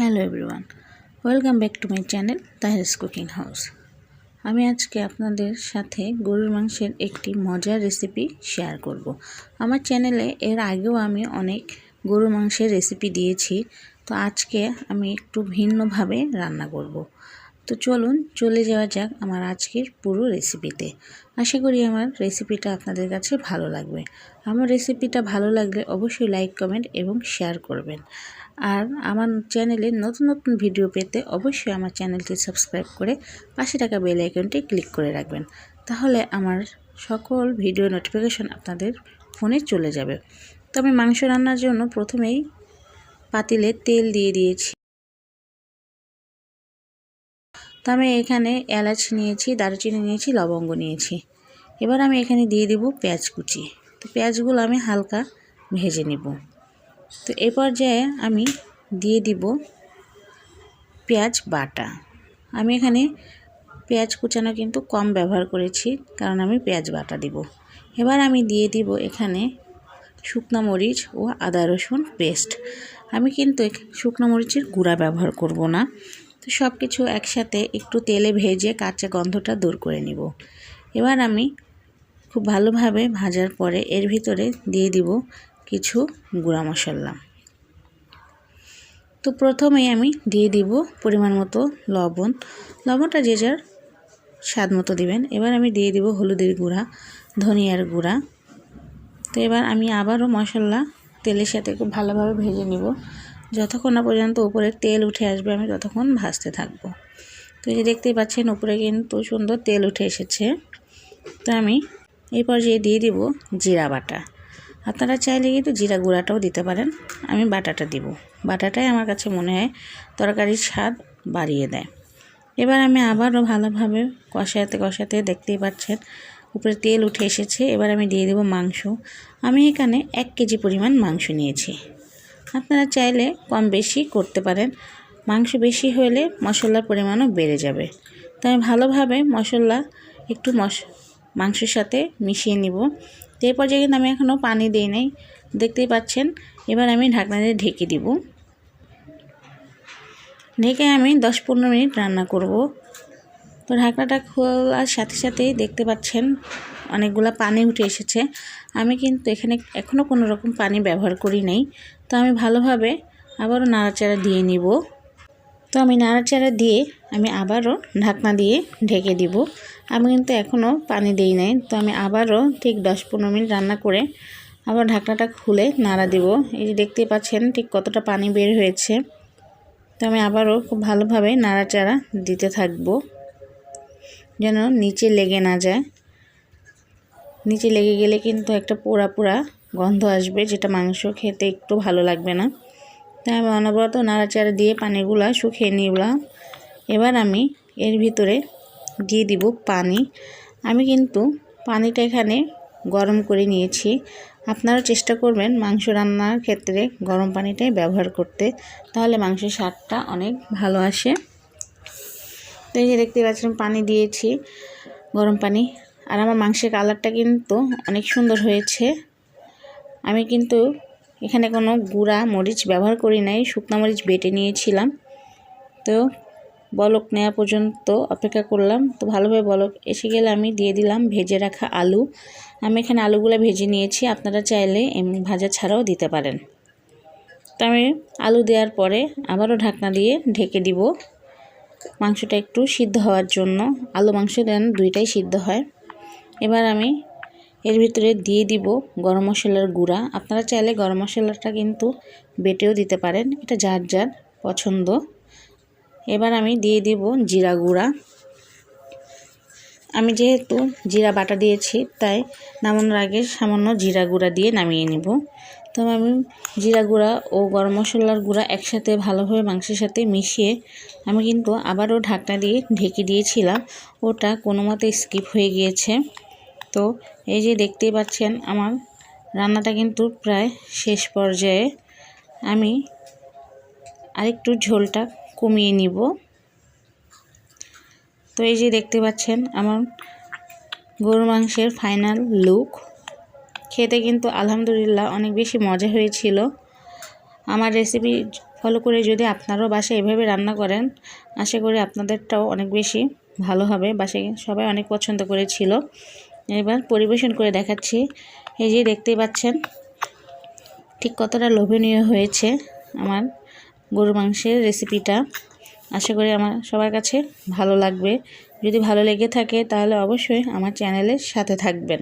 Hello everyone, welcome back to my channel Tahir's Cooking House আমি আজকে আপনাদের সাথে গরুর মাংসের একটি মজার রেসিপি শেয়ার করব। আমার চ্যানেলে এর আগেও আমি অনেক গরুর মাংসের রেসিপি দিয়েছি, তো আজকে আমি একটু ভিন্নভাবে রান্না করব। তো চলুন, চলে যাওয়া যাক আমার আজকের পুরো রেসিপিতে আশা করি আমার রেসিপিটা আপনাদের কাছে ভালো লাগবে আমার রেসিপিটা ভালো লাগলে অবশ্যই লাইক, কমেন্ট এবং শেয়ার করবেন আর আমার চ্যানেলে নতুন নতুন ভিডিও পেতে অবশ্যই আমার চ্যানেলটি সাবস্ক্রাইব করে পাশে টাকা বেল আইকনটি ক্লিক করে রাখবেন। তাহলে আমার সকল ভিডিও নোটিফিকেশন আপনাদের ফোনে চলে যাবে। তো আমি মাংস রান্নার জন্য প্রথমেই পাতিলে তেল দিয়ে দিয়েছি। তো আমি এখানে এলাচ নিয়েছি, দারুচিনি নিয়েছি, লবঙ্গ নিয়েছি। এবার আমি এখানে দিয়ে দেব পেঁয়াজ কুচি। তো পেঁয়াজগুলো আমি হালকা ভেজে নেব। তো এই পর্যায়ে আমি দিয়ে দিব পেঁয়াজ বাটা। আমি এখানে পেঁয়াজ কুচানো কিন্তু কম ব্যবহার করেছি, কারণ আমি পেঁয়াজ বাটা দিব। এবার আমি দিয়ে দিব এখানে শুকনো মরিচ ও আদা রসুন পেস্ট। আমি কিন্তু শুকনো মরিচের গুঁড়া ব্যবহার করব না। তো সব কিছু একসাথে একটু তেলে ভেজে কাঁচা গন্ধটা দূর করে নিব। এবার আমি খুব ভালোভাবে ভাজার পরে এর ভিতরে দিয়ে দিব কিছু গুঁড়া মশলা তো প্রথমেই আমি দিয়ে দিব পরিমাণ মতো লবণ। লবণটা যে যার স্বাদ মতো দিবেন। এবার আমি দিয়ে দিব হলুদের গুঁড়া, ধনিয়ার গুঁড়া। তো এবার আমি আবারও মশলা তেলের সাথে খুব ভালোভাবে ভেজে নিব। যতক্ষণ না পর্যন্ত উপরে তেল উঠে আসবে, আমি ততক্ষণ ভাজতে থাকব। তো এই যে দেখতেই পাচ্ছেন, উপরে কিন্তু সুন্দর তেল উঠে এসেছে। তো আমি এই পর্যায়ে দিয়ে দিব জিরা বাটা। আপনারা চাইলে কিন্তু জিরা গুঁড়াটাও দিতে পারেন। আমি বাটাটা দিব। বাটাটাই আমার কাছে মনে হয় তরকারির স্বাদ বাড়িয়ে দেয়। এবার আমি আবারও ভালোভাবে কষাতে কষাতে দেখতেই পাচ্ছেন, উপরে তেল উঠে এসেছে। এবার আমি দিয়ে দেব মাংস। আমি এখানে এক কেজি পরিমাণ মাংস নিয়েছি। আপনারা চাইলে কম বেশি করতে পারেন। মাংস বেশি হলে মশলার পরিমাণও বেড়ে যাবে। তাই ভালোভাবে মশলা একটু মশ, মাংসের সাথে মিশিয়ে নিব। তো পর্যায়ে কিন্তু আমি এখনও পানি দিই নাই, দেখতেই পাচ্ছেন, এবার আমি ঢাকনা দিয়ে ঢেকে দিব। ঢেকে আমি দশ পনেরো মিনিট রান্না করব। তো ঢাকনাটা খোলার সাথে সাথেই দেখতে পাচ্ছেন, অনেকগুলো পানি উঠে এসেছে। আমি কিন্তু এখানে এখনও কোনো রকম পানি ব্যবহার করি নাই। তো আমি ভালোভাবে আবারও নাড়াচাড়া দিয়ে নিব। তো আমি নাড়াচাড়া দিয়ে আমি আবারও ঢাকনা দিয়ে ঢেকে দিব। আমি কিন্তু এখনও পানি দিই নাই। তো আমি আবারও ঠিক দশ পনেরো মিনিট রান্না করে আবার ঢাকনাটা খুলে নাড়া দিব। এই যে দেখতে পাচ্ছেন ঠিক কতটা পানি বের হয়েছে। তো আমি আবারও খুব ভালোভাবে নাড়াচাড়া দিতে থাকব। যেন নিচে লেগে না যায়। নিচে লেগে গেলে কিন্তু একটা পোড়া পোড়া গন্ধ আসবে, যেটা মাংস খেতে একটু ভালো লাগবে না। তাই আমি অনবরত নাড়াচাড়া দিয়ে পানিগুলা শুকিয়ে নিলাম। এবার আমি এর ভিতরে দিয়ে দিব পানি। আমি কিন্তু পানিটা এখানে গরম করে নিয়েছি। আপনারা চেষ্টা করবেন মাংস রান্নার ক্ষেত্রে গরম পানিটাই ব্যবহার করতে, তাহলে মাংসের স্বাদটা অনেক ভালো আসে। তো এই যে দেখতে পাচ্ছেন, পানি দিয়েছি, গরম পানি। আর আমার মাংসের কালারটা কিন্তু অনেক সুন্দর হয়েছে। আমি কিন্তু এখানে কোনো গুঁড়া মরিচ ব্যবহার করি নাই, শুকনো মরিচ বেটে নিয়েছিলাম। তো বলক নেওয়া পর্যন্ত অপেক্ষা করলাম। তো ভালোভাবে বলক এসে গেলে আমি দিয়ে দিলাম ভেজে রাখা আলু। আমি এখানে আলুগুলো ভেজে নিয়েছি, আপনারা চাইলে এমনি ভাজা ছাড়াও দিতে পারেন। তো আমি আলু দেওয়ার পরে আবারও ঢাকনা দিয়ে ঢেকে দিব। মাংসটা একটু সিদ্ধ হওয়ার জন্য। আলু মাংস দেন দুইটাই সিদ্ধ হয়। এবার আমি এর ভিতরে দিয়ে দিব গরম মশলার গুঁড়া। আপনারা চাইলে গরম মশলাটা কিন্তু বেটেও দিতে পারেন, এটা যার যার পছন্দ। এবার আমি দিয়ে দিব জিরা গুঁড়া। আমি যেহেতু জিরা বাটা দিয়েছি, তাই নামানোর আগে সামান্য জিরা গুঁড়া দিয়ে নামিয়ে নিব। তো আমি জিরা গুঁড়া ও গরম মশলার গুঁড়া একসাথে ভালোভাবে মাংসের সাথে মিশিয়ে আমি কিন্তু আবারও ঢাকনা দিয়ে ঢেকে দিয়েছিলাম। ওটা কোনো মতে স্কিপ হয়ে গিয়েছে। তো এই যে দেখতেই পাচ্ছেন আমার রান্নাটা কিন্তু প্রায় শেষ পর্যায়ে। আমি আরেকটু ঝোলটা কমিয়ে নিব। তো এই যে দেখতে পাচ্ছেন আমার গরু মাংসের ফাইনাল লুক। খেতে কিন্তু আলহামদুলিল্লাহ অনেক বেশি মজা হয়েছিল। আমার রেসিপি ফলো করে যদি আপনারাও বাসায় এভাবে রান্না করেন, আশা করি আপনাদেরটাও অনেক বেশি ভালো হবে। বাসায় সবাই অনেক পছন্দ করেছিল। এবার পরিবেশন করে দেখাচ্ছি। এই যে দেখতেই পাচ্ছেন, ঠিক কতটা লোভনীয় হয়েছে আমার গরুর মাংসের রেসিপিটা। আশা করি আমার সবার কাছে ভালো লাগবে। যদি ভালো লেগে থাকে তাহলে অবশ্যই আমার চ্যানেলের সাথে থাকবেন।